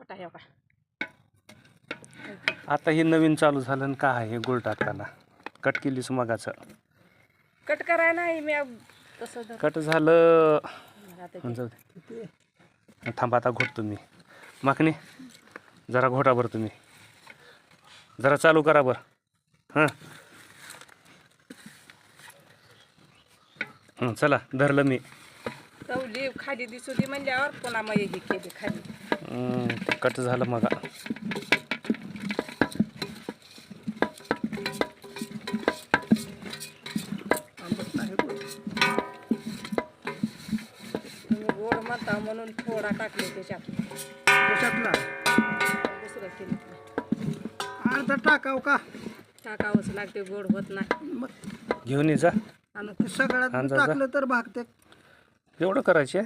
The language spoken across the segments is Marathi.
मोठा हे आता हे नवीन चालू झालं काय आहे गुळ टाकताना? कट केलीस मगाचं. कट करायला नाही मी अब- तसं कट झालं. आता हं, जाऊ दे. थांबा आता घोटतो मी. मागणी जरा घोटा बरं तुम्ही. जरा चालू करा बरं. हां. हं, चला धरलं मी. खाली दिसू दे म्हणल्यावर पुन्हा मग हे केली खाली. हं, कट झालं मग. म्हणता म्हणून थोडा टाकले त्याच्यात कशातला दुसरं केलं. अर्धा टाकाव का? टाकावंच लागते गोड होत नाही. मग घेऊन ये जा. आणि ते सगळ्यात. टाकलं तर भागते. एवढं करायचे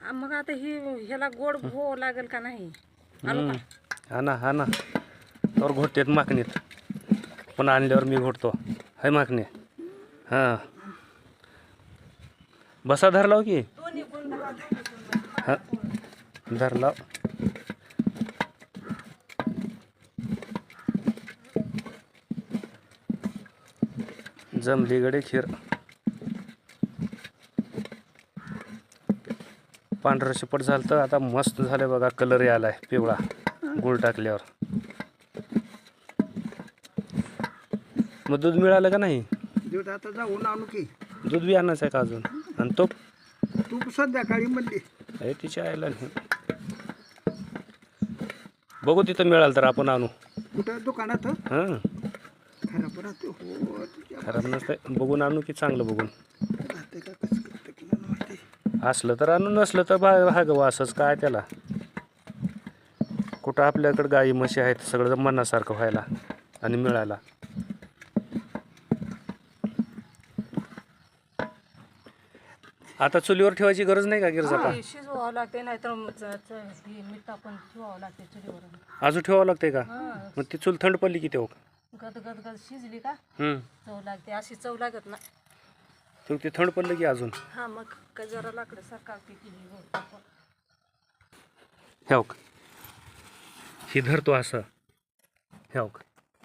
आ, मग आता ही ह्याला गोड हो लागेल का नाही? का? हा ना हा ना. तर घोटतेत मागणीत पण आणल्यावर मी घोटतो. हाय मागणी हां. बसा धरलाव की? हां. धरलाव. जमली गडे खीर. पांढरं शिपट झालं तर आता मस्त झालं बघा कलर यायलाय पिवळा. गुळ टाकल्यावर. मग दूध मिळालं का नाही? दूध आता जाऊन आणू की. दूध बी आणायचं आहे का अजून? आणि तो? तू संध्याकाळी म्हणली. आहे तिच्या आईला नाही. बघू तिथं मिळालं तर आपण आणू. कुठं? दुकानात? हां. खराब हो खराब नसतं बघून आणू की चांगलं बघून राहते का कसं करते की मला माहिती असलं तर आणू नसलं तर भा भागव असंच. काय त्याला? कुठं आपल्याकडं गाई म्हशी आहेत सगळं मनासारखं व्हायला आणि मिळायला. आता चुलीवर ठेवायची गरज नाही का गिरजापा हे शिजवावं लागते नाही तर मीठ आपण ठेवावं लागते चुलीवर अजून ठेवावं लागते का? हा. मग ती चूल थंड पडली की तेव्हा गद गद गद शिजली का? हम्म. चव लागते अशी चव लागत ना तेव्हा ती थंड पडलं की अजून? हा मग का जरा लाकडं सरकारते टाकून. ह्याव ही धरतो असं. ह्याव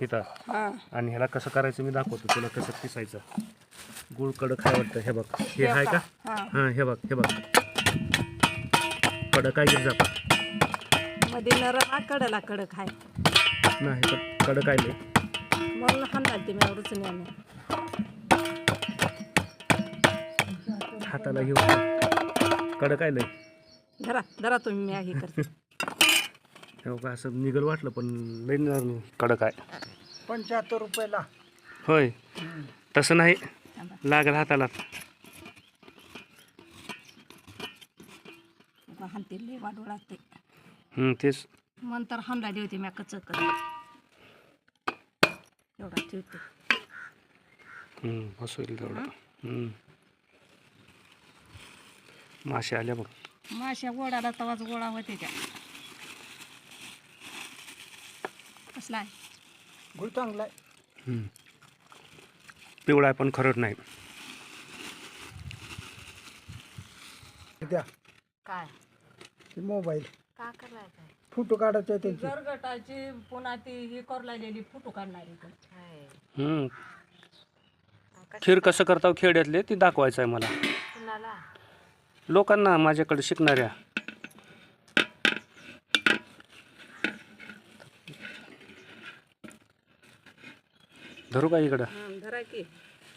इथं. हा. आणि ह्याला कसं करायचं मी दाखवतो तुला कसं पिसायचं. गुळ कडक काय वाटतं. हे बघ. हे आहे का? हा. हां हे बघ हे बघ. कडक काय गिर जापा मध्ये नरम कडला कडक आहे. नाही पण कडक आहे लय. म्हणून हाणते मी एवढंच नाही हाताला घेऊन कडक आहे लय. धरा धरा तुम्ही मी हे करते. हे बघ असं निगल वाटलं पण लय न- कडक आहे. पंच्याहत्तर रुपयाला. होय. तसं नाही. लागल हाताला. हाणते लय वाढू लागते. तेच. नंतर हाणला देवते मी कच कच एवढा ठेवते. हं, असं होईल तेवढं. हं. मासे आल्या बघ. माश्या गोडाला तवाच गोळा होते त्या. कसला आहे? गुळ चांगला आहे. हं. पिवळा आहे पण खरड नाही. द्या. काय? ते मोबाईल. का करायचं फोटो काढायचे त्यांचे. गरगटाची पुन्हा ती ही करू लागलेली फोटो काढणारी पण हं. खीर कसं करताव खेड्यातले ती दाखवायचं आहे मला. कुणाला? लोकांना माझ्याकडे शिकणाऱ्या. धरू का इकडं? धरा की.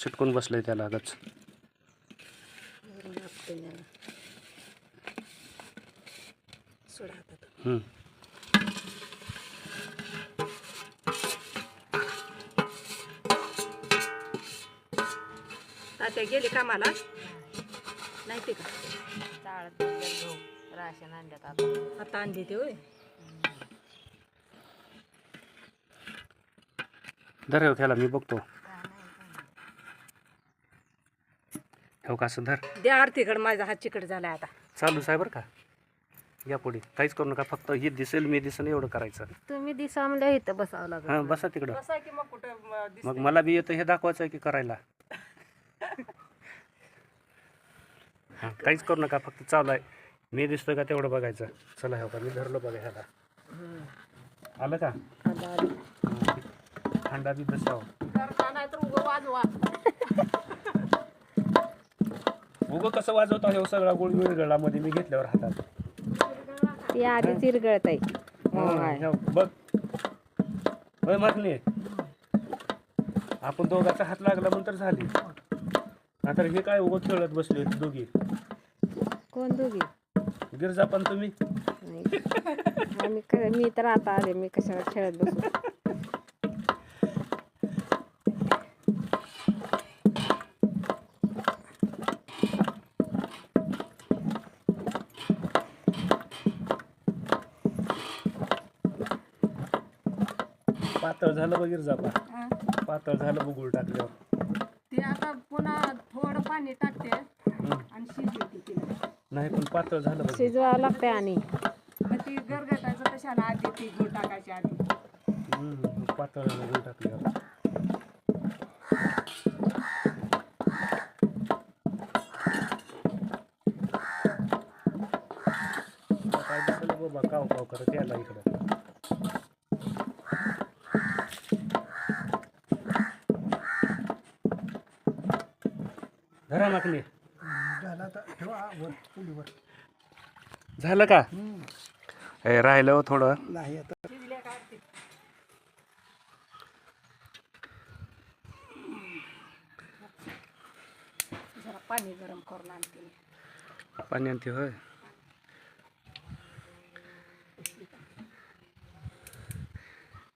चिटकून बसलंय त्याला गच सोडा हातात. तात्या गेले कामाला? नाही ते का? चाळत गहू राशन आणल्यात आता. आता आणली ते होय. धर ह्यो खेळा मी बघतो. हो का असं धर. द्या आरतीकडे माझा हात चिकट झालाय आता. चालूच आहे बरं का? या पुढे. काहीच करू नका फक्त हे दिसेल मी दिसेल एवढं करायचं. तुम्ही दिसा म्हणलं इथं बसावं लागलं. हां बसा तिकडं. बसा की मग कुठं म, दिस- मग मला बी येतं हे दाखवायचं आहे की करायला. हां काहीच करू नका फक्त चालू आहे. मी दिसतोय का तेवढं बघायचं. चला हो का मी धरलो बघा ह्याला. आलं का? थंडा बी बसाव. उगं कसं वाजवतो हे सगळा गोळ विरगळा मध्ये मी घेतल्यावर हातात. ती आधी चिरगळत आहे हं, बघ. होय मागणी आपण दोघाचा हात लागला म्हणून तर झाली. आता हे काय उगं खेळत बसले दोघी? कोण दोघी? गिरजा पण तुम्ही? नाही. आम्ही क- मी तर आता आले मी कशावर खेळत बसू? पातळ झालं बघ गिरजा पा हं. पातळ झालं बघ गुळ टाकल्यावर. ते आता पुन्हा पाणी टाकते हं. आणि शिजवते तिला नाही पण पातळ झालं बघ. शिजवावं लागतंय आणि मग ती कशाला आधी ती गुळ टाकायची आधी. पातळ झालं गुळ टाकल्यावर काय दिसलं बाबा काव काव करत यायला इकडं. झाला आता ठेवा वर चुलीवर झालं का? हे राहिलं हो थोडं. नाही आता. जरा पाणी गरम करून आणते पाणी आणते होय.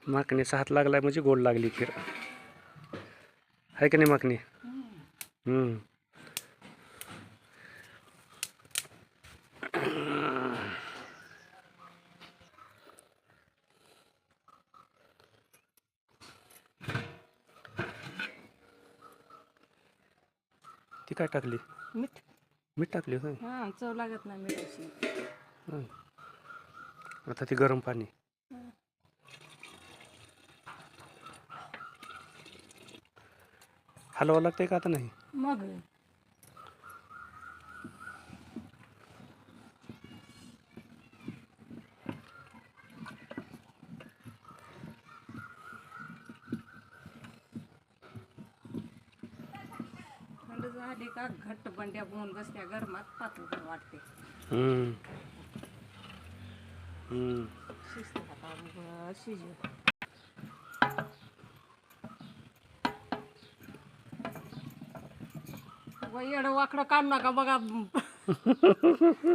माकणीचा हात लागलाय म्हणजे गोड लागली खीर आहे का नाही माकणी हम्म. ती काय टाकली? मीठ. मीठ टाकली होय? हां चव लागत नाही मिठाची हं. आता ती गरम पाणी. हलवा लागतंय का आता नाही? मग थंड झाली का घट्ट बंड्या बोन बसत्या गरमात पातळ वाटते. हम्म. शिजते शिजू. येडं वाकडं काढू नका बघा.